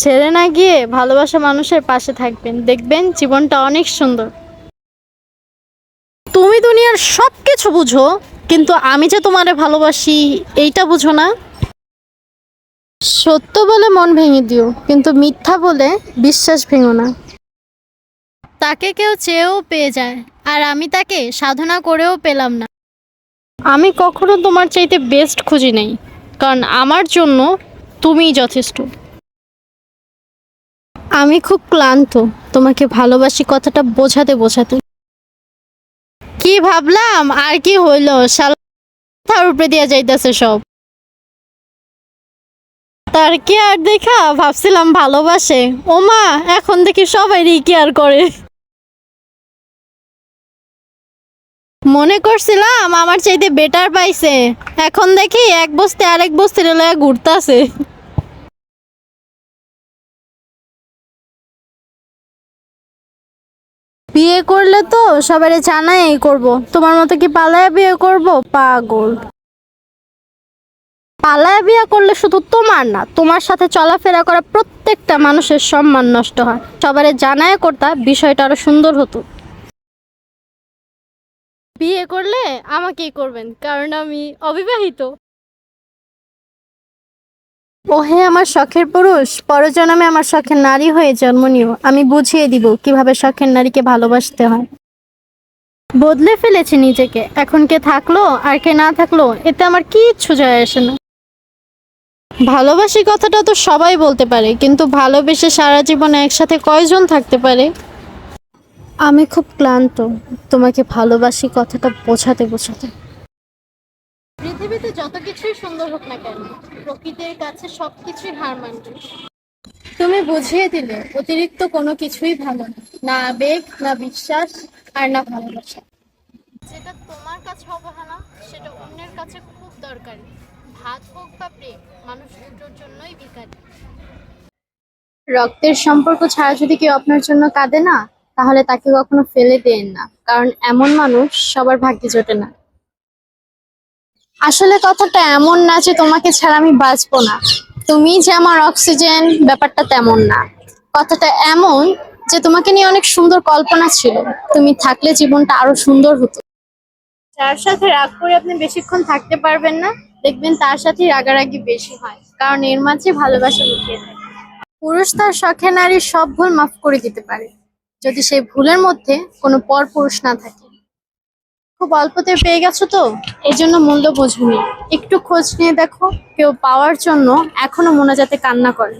ছেড়ে না গিয়ে ভালোবাসা মানুষের পাশে থাকবেন। দেখবেন জীবনটা অনেক সুন্দর। তুমি দুনিয়ার সব কিছু বুঝো, কিন্তু আমি যে তোমারে ভালোবাসি, এইটা বুঝো না। সত্য বলে মন ভেঙে দিও, কিন্তু মিথ্যা বলে বিশ্বাস ভেঙো না। তাকে কেউ চেয়েও পেয়ে যায়, আর আমি তাকে সাধনা করেও পেলাম না। আমি কখনো তোমার চাইতে বেস্ট খুঁজি নাই, কারণ আমার জন্য তুমিই যথেষ্ট। আমি খুব ক্লান্ত। তোমাকে ভালোবাসি কথাটা বোঝাতে বোঝাতে। কি ভাবলাম? আর কি হইল? শাল তার উপরে দিয়া যাইতেছে সব। তার কি আর দেখা? ভাবছিলাম ভালোবাসে। ওমা, এখন দেখি সবাই কি আর করে। মনে করছিলাম আমার চাইতে বেটার পাইছে। এখন দেখি এক বস্তে আরেক বস্তে লয়া ঘুরতাছে। বিয়ে করলে তো সবাই জানাই করব। তোমার মতো কি পালায়া বিয়ে করব? পাগল। পালায়া বিয়ে করলে শুধু তোমার না, তোমার সাথে চলাফেরা করা প্রত্যেকটা মানুষের সম্মান নষ্ট হয়। সবারে জানায় করতা, বিষয়টা আরও সুন্দর হতো। বিয়ে করলে আমাকেই করবেন, কারণ আমি অবিবাহিত। ওহে আমার শখের পুরুষ। পরজন্মে আমার শখের নারী হয়ে জন্ম নিও। আমি বুঝিয়ে দিব কীভাবে শখের নারীকে ভালোবাসতে হয়। বদলে ফেলেছি নিজেকে। এখন কে থাকল আর কে না থাকল, এতে আমার কিচ্ছু যায় আসে না। ভালোবাসি কথাটা তো সবাই বলতে পারে, কিন্তু ভালোবেসে সারা জীবনে একসাথে কয়জন থাকতে পারে? আমি খুব ক্লান্ত। তোমাকে ভালোবাসি কথাটা বোঝাতে বোঝাতে। পৃথিবীতে যত কিছুই সুন্দর হোক না কেন প্রকৃতির কাছে সবকিছুই হার মানবে তুমি বুঝিয়ে দিলে অতিরিক্ত কোনো কিছুই ভালো না। না আবেগ না বিশ্বাস আর না ভালোবাসা। যেটা তোমার কাছে অবহেলা সেটা অন্যের কাছে খুব দরকারি। ভাত হোক বা প্রেম মানুষ দুটোর জন্যই বিকারি রক্তের সম্পর্ক ছাড়া যদি কেউ আপনার জন্য কাঁদে না তাহলে তাকে কখনো ফেলে দেন না। কারণ এমন মানুষ সবার ভাগ্যে জোটে না। আসলে কথাটা এমন না যে তোমাকে ছাড়া আমি বাঁচবো না। তুমি যে আমার অক্সিজেন, ব্যাপারটা তেমন না। কথাটা এমন যে তোমাকে নিয়ে অনেক সুন্দর কল্পনা ছিল। তুমি থাকলে জীবনটা আরও সুন্দর হতো। যার সাথে রাগ করে আপনি বেশিক্ষণ থাকতে পারবেন না, দেখবেন তার সাথে রাগারাগি বেশি হয়। কারণ এর মাঝে ভালোবাসা লুকিয়ে থাকে। পুরুষ তার শখে নারীর সব ভুল মাফ করে দিতে পারে। যদি সেই ভুলের মধ্যে কোনো পর পুরুষ না থাকে। খুব অল্পতে পেয়ে গেছো তো? এই জন্য মূল্য বুঝবি একটু খোঁজ নিয়ে দেখো, কেউ পাওয়ার জন্য এখনও মনে যাতে কান্না করে।